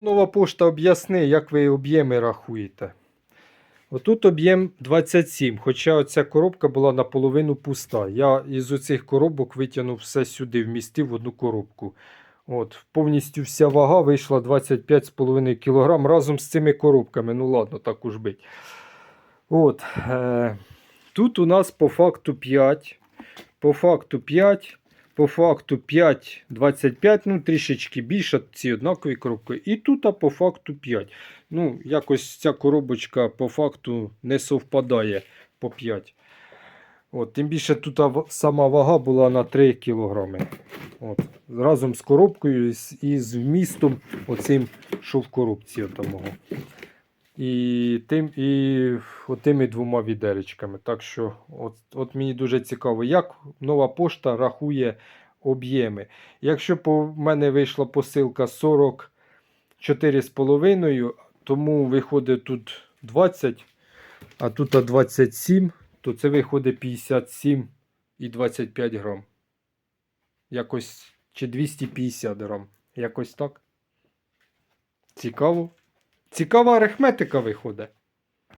Нова пошта об'ясни, як ви об'єми рахуєте. Отут об'єм 27, хоча оця коробка була наполовину пуста. Я із оцих коробок витягнув все сюди, вмістив в одну коробку. От, повністю вся вага вийшла 25,5 кг разом з цими коробками. Ну ладно, так уж бить. От, е, тут у нас по факту 5. По факту 5. По факту 5,25, ну трішечки більше, ці однакові коробки. І тут а по факту 5. Ну, якось ця коробочка по факту не совпадає по 5. От, тим більше тут сама вага була на 3 кг. От, разом з коробкою і з, вмістом оцим, що в коробці отамого. І, тим, і отими двома відеречками. Так що, от, от мені дуже цікаво, як нова пошта рахує об'єми. Якщо по мене вийшла посилка 44,5, тому виходить тут 20, а тут 27, то це виходить 57 і 25 грам. Якось чи 250 грам. Якось так. Цікаво. Цікава арифметика виходить.